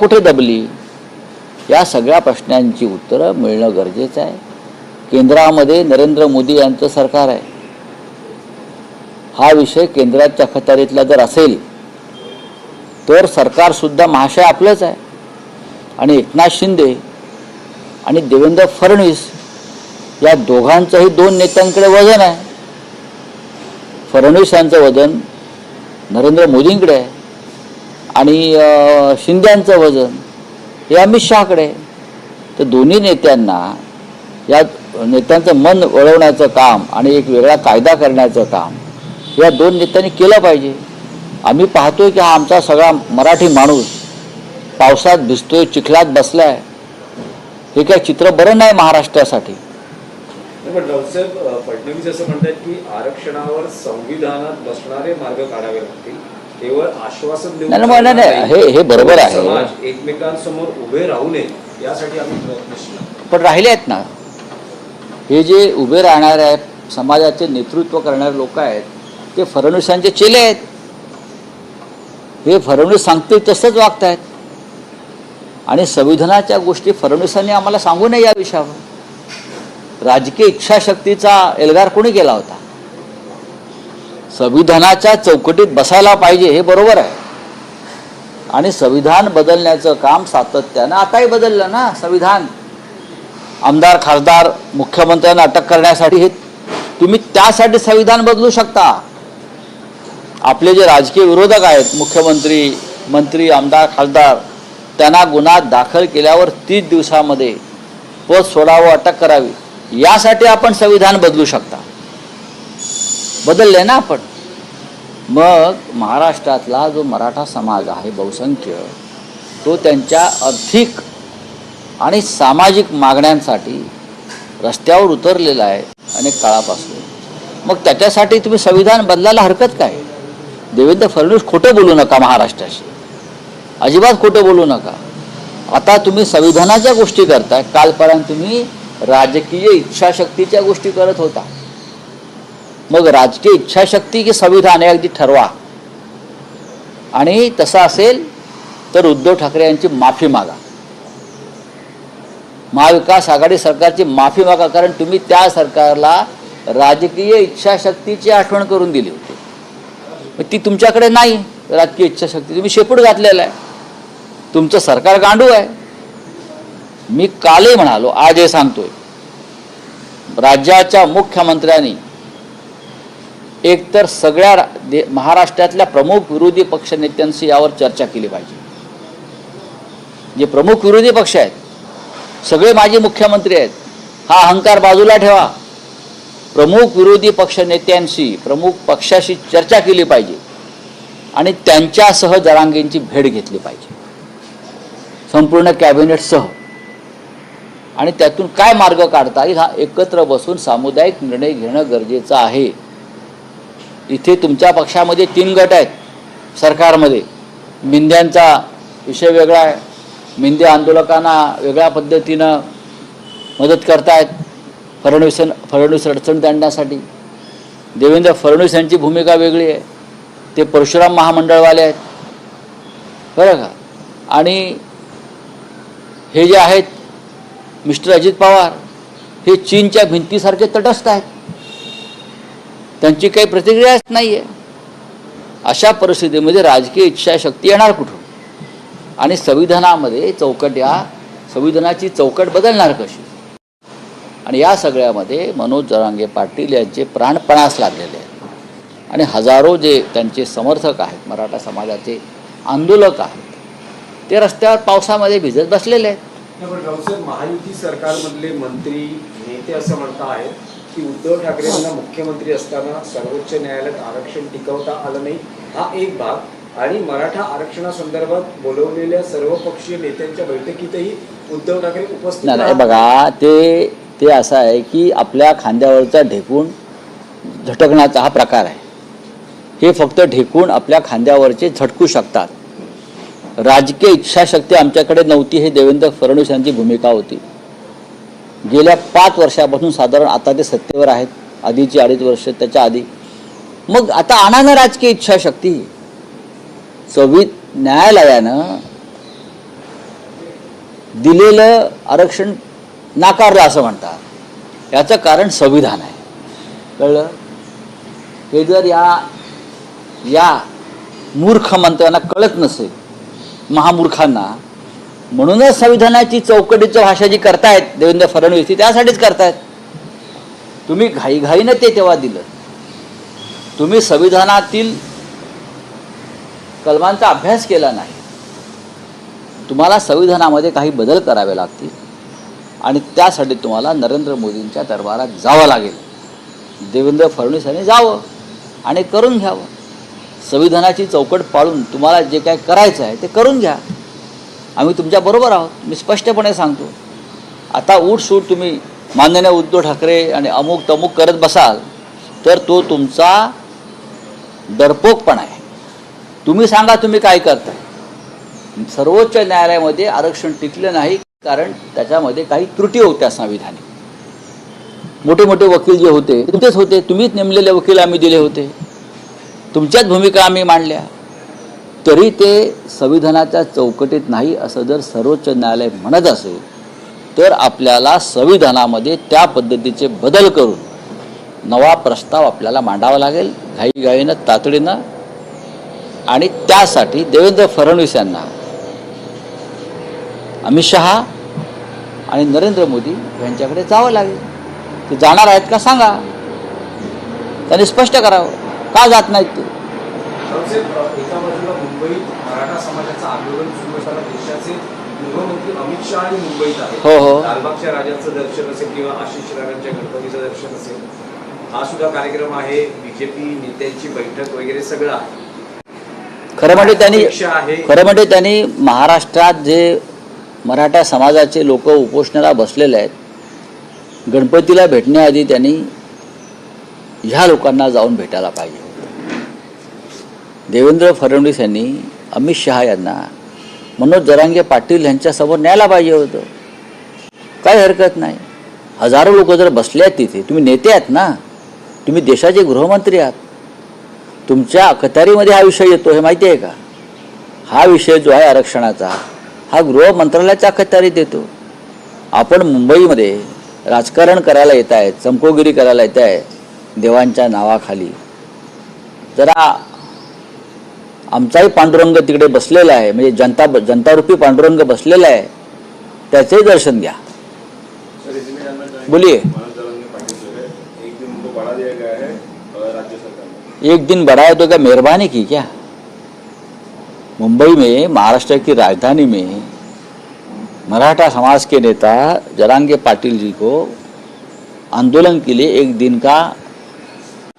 कुठे दबली? या सगळ्या प्रश्नांची उत्तरं मिळणं गरजेचं आहे. केंद्रामध्ये नरेंद्र मोदी यांचं सरकार आहे. हा विषय केंद्राच्या अखत्यारीतला जर असेल तर सरकारसुद्धा महाशय आपलंच आहे. आणि एकनाथ शिंदे आणि देवेंद्र फडणवीस या दोघांचंही दोन नेत्यांकडे वजन आहे. फडणवीस यांचं वजन नरेंद्र मोदींकडे आहे. आणि शिंद्यांचं वजन हे अमित शहाकडे तर दोन्ही नेत्यांना या नेत्यांचं मन वळवण्याचं काम आणि एक वेगळा कायदा करण्याचं काम या दोन नेत्यांनी केलं पाहिजे. आम्ही पाहतोय की हा आमचा सगळा मराठी माणूस पावसात भिजतोय चिखलात बसलाय. हे काय चित्र बरं नाही महाराष्ट्रासाठी. पण फडणवीस असं म्हणतात की आरक्षणावर संविधानात बसणारे मार्ग काढावे लागतील. केवळ आश्वासन देऊन नाही, नाही, हे- हे बरोबर आहे. एकमेकांसमोर उभे राहू नये यासाठी आम्ही प्रयत्नशील. पण राहिले आहेत ना. हे जे उभे राहणारे आहेत समाजाचे नेतृत्व करणारे लोक आहेत ते फडणवीसांचे चेले आहेत. हे फडणवीस सांगतील तसंच वागत आहेत आणि संविधानाच्या गोष्टी फडणवीसांनी आम्हाला सांगू नये या विषयावर. राजकीय इच्छाशक्तीचा एल्गार कोणी केला होता? संविधानाच्या चौकटीत बसायला पाहिजे हे बरोबर आहे. आणि संविधान बदलण्याचं काम सातत्यानं आताही बदललं ना संविधान. आमदार खासदार मुख्यमंत्र्यांना अटक करण्यासाठी हे तुम्ही त्यासाठी संविधान बदलू शकता. आपले जे राजकीय विरोधक आहेत मुख्यमंत्री मंत्री आमदार खासदार त्यांना गुन्हा दाखल केल्यावर तीस दिवसामध्ये पद सोडावं अटक करावी. यासाठी आपण संविधान बदलू शकता. बदलले ना आपण. मग महाराष्ट्रातला जो मराठा समाज आहे बहुसंख्य तो त्यांच्या आर्थिक आणि सामाजिक मागण्यांसाठी रस्त्यावर उतरलेला आहे अनेक काळापासून. मग त्याच्यासाठी तुम्ही संविधान बदलायला हरकत काय? देवेंद्र फडणवीस खोटं बोलू नका महाराष्ट्राशी. अजिबात खोटं बोलू नका. आता तुम्ही संविधानाच्या गोष्टी करताय. कालपर्यंत तुम्ही राजकीय इच्छाशक्तीच्या गोष्टी करत होता. मग राजकीय इच्छाशक्ती की संविधान हे अगदी ठरवा. आणि तसं असेल तर उद्धव ठाकरे यांची माफी मागा. महाविकास आघाडी सरकारची माफी मागा कारण तुम्ही त्या सरकारला राजकीय इच्छाशक्तीची आठवण करून दिली होती. मग ती तुमच्याकडे नाही राजकीय इच्छाशक्ती. तुम्ही शेपूट घातलेला आहे. तुमचं सरकार गांडू आहे. मी कालही म्हणालो आज हे सांगतोय. राज्याच्या मुख्यमंत्र्यांनी एकतर सगळ्या रा- दे महाराष्ट्रातल्या प्रमुख विरोधी पक्ष नेत्यांशी यावर चर्चा केली पाहिजे. जे प्रमुख विरोधी पक्ष आहेत सगळे माजी मुख्यमंत्री आहेत हा अहंकार बाजूला ठेवा. प्रमुख विरोधी पक्ष नेत्यांशी प्रमुख पक्षाशी चर्चा केली पाहिजे आणि त्यांच्यासह जरांगेंची भेट घेतली पाहिजे. संपूर्ण कॅबिनेटसह. आणि त्यातून काय मार्ग काढता येईल हा एकत्र बसून सामुदायिक निर्णय घेणं गरजेचं आहे. इथे तुमच्या पक्षामध्ये तीन गट आहेत सरकारमध्ये. मिंद्यांचा विषय वेगळा आहे. मिंदे आंदोलकांना वेगळ्या पद्धतीनं मदत करतायत. फडणवीस फडणवीस अडचण आणण्यासाठी देवेंद्र फडणवीस यांची भूमिका वेगळी आहे. ते परशुराम महामंडळवाले आहेत. बरं का? आणि हे जे आहेत मिस्टर अजित पवार हे चीनच्या भिंतीसारखे तटस्थ आहेत. त्यांची काही प्रतिक्रियाच नाही आहे अशा परिस्थितीमध्ये राजकीय इच्छाशक्ती येणार कुठून? आणि संविधानामध्ये चौकट या संविधानाची चौकट बदलणार कशी? आणि या सगळ्यामध्ये मनोज जरांगे पाटील यांचे प्राणपणास लागलेले आहेत. आणि हजारो जे त्यांचे समर्थक आहेत मराठा समाजाचे आंदोलक आहेत ते रस्त्यावर पावसामध्ये भिजत बसलेले आहेत. महायुती सरकारमधले मंत्री नेते असं म्हणता आहेत. की उद्धव ठाकरे यांना मुख्यमंत्री असताना सर्वोच्च न्यायालयात आरक्षण टिकवता आलं नाही हा एक भाग. आणि मराठा आरक्षणासंदर्भात बोलवलेल्या सर्व पक्षीय नेत्यांच्या बैठकीतही उद्धव ठाकरे उपस्थित नाही. बघा ते ते असं आहे की आपल्या खांद्यावरचा ढेकून झटकण्याचा हा प्रकार आहे. हे फक्त ढेकून आपल्या खांद्यावरचे झटकू शकतात. राजकीय इच्छाशक्ती आमच्याकडे नव्हती हे देवेंद्र फडणवीस यांची भूमिका होती. गेल्या पाच वर्षापासून साधारण आता ते सत्तेवर आहेत. आधीची अडीच वर्ष त्याच्या आधी. मग आता आणा ना राजकीय इच्छाशक्ती. संविध न्यायालयानं दिलेलं आरक्षण नाकारलं असं म्हणतात. याचं कारण संविधान आहे. कळलं? हे जर या या मूर्ख मंत्र्यांना कळत नसेल महामूर्खांना. म्हणूनच संविधानाची चौकटीचं भाषा जी करतायत देवेंद्र फडणवीस ती त्यासाठीच करतायत. तुम्ही घाईघाईनं ते तेव्हा दिलं. तुम्ही संविधानातील कलमांचा अभ्यास केला नाही. तुम्हाला संविधानामध्ये काही बदल करावे लागतील. आणि त्यासाठी तुम्हाला नरेंद्र मोदींच्या दरबारात जावं लागेल. देवेंद्र फडणवीस यांनी जावं आणि करून घ्यावं. संविधानाची चौकट पाळून तुम्हाला जे काय करायचं आहे ते करून घ्या. आम्ही तुमच्याबरोबर आहोत. मी स्पष्टपणे सांगतो. आता उठसूट तुम्ही माननीय उद्धव ठाकरे आणि अमुक तमुक करत बसाल तर तो तुमचा डरपोकपणा आहे. तुम्ही सांगा तुम्ही काय करताय. सर्वोच्च न्यायालयामध्ये आरक्षण टिकलं नाही कारण त्याच्यामध्ये काही त्रुटी होत्या संविधानिक. मोठे मोठे वकील जे होते तुमचेच होते तुम्हीच नेमलेले वकील आम्ही दिले होते. तुमच्याच भूमिका आम्ही मांडल्या. तरी ते संविधानाच्या चौकटीत नाही असं जर सर्वोच्च न्यायालय म्हणत असेल तर आपल्याला संविधानामध्ये त्या पद्धतीचे बदल करून नवा प्रस्ताव आपल्याला मांडावा लागेल घाईघाईनं तातडीनं. आणि त्यासाठी देवेंद्र फडणवीस यांना अमित शहा आणि नरेंद्र मोदी यांच्याकडे जावं लागेल. ते जाणार आहेत का सांगा. त्यांनी स्पष्ट करावं. का जात नाहीत ते? एका बाजूला मुंबईत मराठा समाजाचं आंदोलन सुरू असताना देशाचे गृहमंत्री अमित शहा आणि मुंबईत आहेत. हो, हो. लालबागच्या राजाचं दर्शन असेल किंवा आशिष गणपतीचं दर्शन असेल हा सुद्धा कार्यक्रम आहे. बीजेपी नेत्यांची बैठक वगैरे सगळं आहे. खरं म्हणजे त्यांनी खरं म्हणजे त्यांनी महाराष्ट्रात जे मराठा समाजाचे लोक उपोषणाला बसलेले आहेत गणपतीला भेटण्याआधी त्यांनी ह्या लोकांना जाऊन भेटायला पाहिजे. देवेंद्र फडणवीस यांनी अमित शहा यांना मनोज जरांगे पाटील यांच्यासमोर न्यायला पाहिजे होतं. काही हरकत नाही. हजारो लोक जर बसले आहेत तिथे तुम्ही नेते आहात ना? तुम्ही देशाचे गृहमंत्री आहात. तुमच्या अखत्यारीमध्ये हा विषय येतो हे माहिती आहे का? हा विषय जो आहे आरक्षणाचा हा गृह मंत्रालयाच्या अखत्यारीत येतो. आपण मुंबईमध्ये राजकारण करायला येत आहेत चमकोगिरी करायला येत आहे देवांच्या नावाखाली. जरा आमचाही पांडुरंग तिकडे बसलेला आहे. म्हणजे जनता जनतारूपी पांडुरंग बसलेला आहे. त्याचंही दर्शन घ्या. बोलिए एक दिन उनको बढ़ा दिया गया राज्य सरकार ने एक दिन बढ़ाए तो क्या मेहरबानी की क्या? मुंबई में महाराष्ट्र की राजधानी में मराठा समाज के नेता जरांगे पाटिल जी को आंदोलन के लिए एक दिन का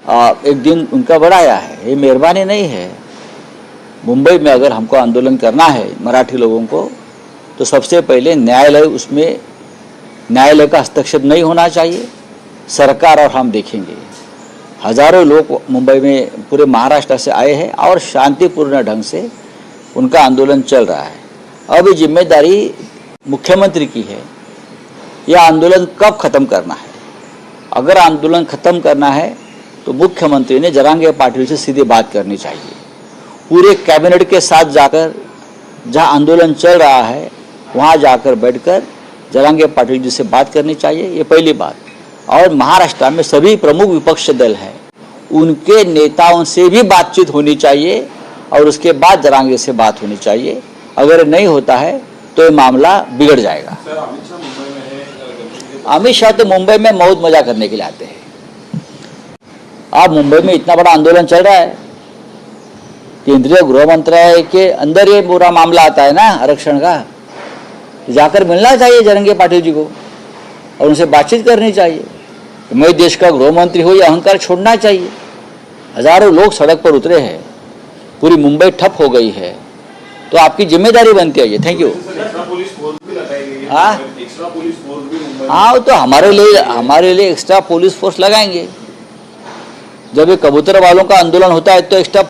आ, एक दिन उनका बढ़ाया है। ये मेहरबानी नहीं है। मुंबई में अगर हमको आंदोलन करना है मराठी लोगों को तो सबसे पहले न्यायालय उसमें, न्यायालय का हस्तक्षेप नहीं होना चाहिए। सरकार और हम देखेंगे। हज़ारों लोग मुंबई में पूरे महाराष्ट्र से आए हैं और शांतिपूर्ण ढंग से उनका आंदोलन चल रहा है। अब ये ज़िम्मेदारी मुख्यमंत्री की है। यह आंदोलन कब खत्म करना है? अगर आंदोलन खत्म करना है तो मुख्यमंत्री ने जरांगे पाटिल से सीधी बात करनी चाहिए। पूरे कैबिनेट के साथ जाकर जहाँ आंदोलन चल रहा है वहाँ जाकर बैठकर जरांगे पाटिल जी से बात करनी चाहिए ये पहली बात। और महाराष्ट्र में सभी प्रमुख विपक्ष दल हैं उनके नेताओं से भी बातचीत होनी चाहिए और उसके बाद जरांगे से बात होनी चाहिए। अगर नहीं होता है तो ये मामला बिगड़ जाएगा। अमित शाह तो मुंबई में मौज मज़ा करने के लिए आते हैं। अब मुंबई में इतना बड़ा आंदोलन चल रहा है केंद्रीय गृह मंत्रालय के अंदर ये पूरा मामला आता है ना आरक्षण का। जाकर मिलना चाहिए जरंगे पाटिल जी को और उनसे बातचीत करनी चाहिए। मैं देश का गृह मंत्री हूँ ये अहंकार छोड़ना चाहिए। हज़ारों लोग सड़क पर उतरे हैं पूरी मुंबई ठप हो गई है। तो आपकी ज़िम्मेदारी बनती है ये। थैंक यू हाँ? है? तो हमारे लिए हमारे लिए एक्स्ट्रा पुलिस फोर्स लगाएँगे। जब ये कबूतर वालों का आंदोलन होता है तो एक्स्ट्रा